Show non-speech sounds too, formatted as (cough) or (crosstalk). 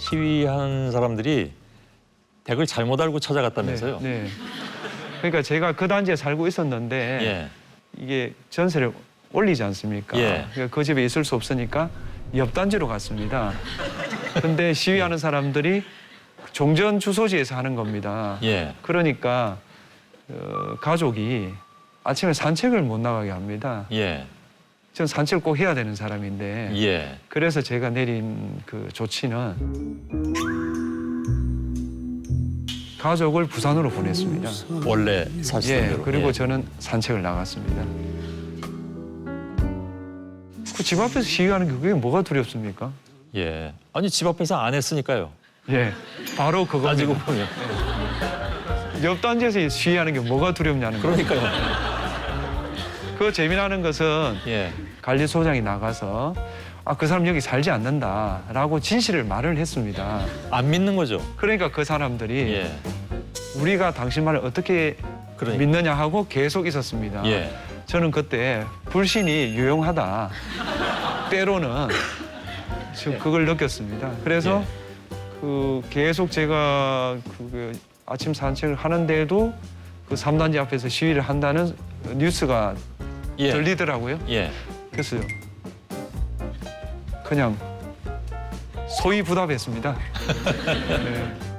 시위한 사람들이 댁을 잘못 알고 찾아갔다면서요? 네. 네. 그러니까 제가 그 단지에 살고 있었는데 예. 이게 전세를 올리지 않습니까? 예. 그러니까 그 집에 있을 수 없으니까 옆 단지로 갔습니다. 근데 시위하는 사람들이 종전 주소지에서 하는 겁니다. 예. 그러니까 어, 가족이 아침에 산책을 못 나가게 합니다. 예. 전 산책을 꼭 해야 되는 사람인데 예. 그래서 제가 내린 그 조치는 가족을 부산으로 보냈습니다. 원래 사시던 예, 대로. 그리고 예. 저는 산책을 나갔습니다. 그 집 앞에서 시위하는 게 그게 뭐가 두렵습니까? 예. 아니 집 앞에서 안 했으니까요. 예, 바로 가지고 그겁니다. 보면. 옆 단지에서 시위하는 게 뭐가 두렵냐는 거예요. 그러니까요. 그 재미나는 것은 예. 관리소장이 나가서 아, 그 사람 여기 살지 않는다라고 진실을 말을 했습니다. 안 믿는 거죠. 그러니까 그 사람들이 예. 우리가 당신 말을 어떻게 그러니까. 믿느냐 하고 계속 있었습니다. 예. 저는 그때 불신이 유용하다. 때로는 지금 그걸 느꼈습니다. 그래서 예. 그 계속 제가 그 아침 산책을 하는데도 그 3단지 앞에서 시위를 한다는 뉴스가 예. 들리더라고요. 예. 그래서 그냥 소위 부답했습니다. (laughs) 네.